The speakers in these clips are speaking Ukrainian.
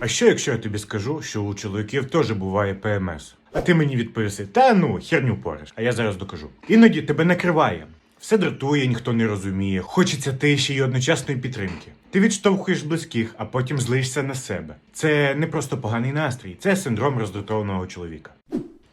А що якщо я тобі скажу, що у чоловіків теж буває ПМС? А ти мені відповіси, та ну, херню пориш, а я зараз докажу. Іноді тебе накриває. Все дратує, ніхто не розуміє, хочеться тиші і одночасної підтримки. Ти відштовхуєш близьких, а потім злишся на себе. Це не просто поганий настрій, це синдром роздратованого чоловіка.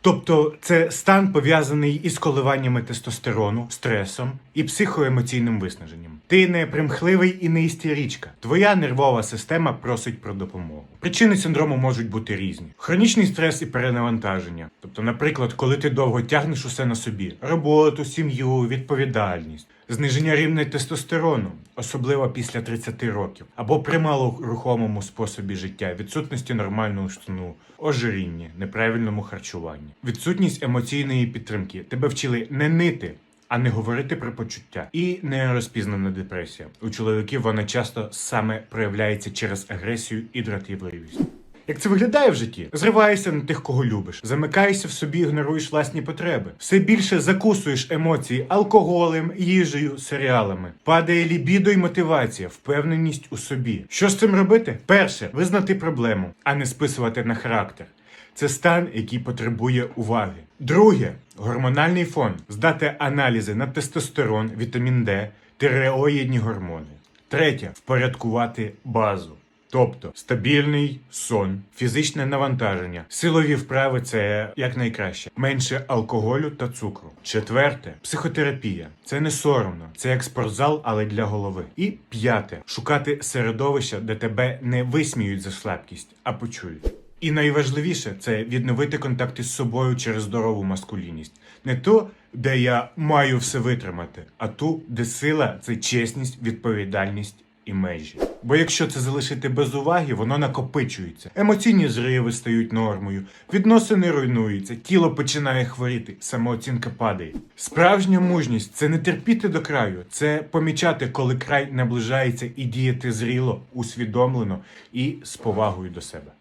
Тобто це стан пов'язаний із коливаннями тестостерону, стресом і психоемоційним виснаженням. Ти не примхливий і не істерічка. Твоя нервова система просить про допомогу. Причини синдрому можуть бути різні: хронічний стрес і перенавантаження. Тобто, наприклад, коли ти довго тягнеш усе на собі: роботу, сім'ю, відповідальність. Зниження рівня тестостерону, особливо після 30 років, або при малорухомому способі життя, відсутності нормального сну, ожирінні, неправильному харчуванні, відсутність емоційної підтримки. Тебе вчили не нити, а не говорити про почуття. І нерозпізнана депресія. У чоловіків вона часто саме проявляється через агресію і дратівливість. Як це виглядає в житті? Зриваєшся на тих, кого любиш, замикаєшся в собі, ігноруєш власні потреби. Все більше закусуєш емоції алкоголем, їжею, серіалами. Падає лібідо й мотивація, впевненість у собі. Що з цим робити? Перше визнати проблему, а не списувати на характер. Це стан, який потребує уваги. Друге гормональний фон. Здати аналізи на тестостерон, вітамін Д, тиреоїдні гормони. Третє впорядкувати базу. Тобто стабільний сон, фізичне навантаження, силові вправи це якнайкраще, менше алкоголю та цукру. Четверте психотерапія. Це не соромно, це як спортзал, але для голови. І п'яте шукати середовища, де тебе не висміють за слабкість, а почують. І найважливіше це відновити контакти з собою через здорову маскулінність. Не ту, де я маю все витримати, а ту, де сила це чесність, відповідальність і межі. Бо якщо це залишити без уваги, воно накопичується. Емоційні зриви стають нормою, відносини руйнуються, тіло починає хворіти, самооцінка падає. Справжня мужність це не терпіти до краю, це помічати, коли край наближається і діяти зріло, усвідомлено і з повагою до себе.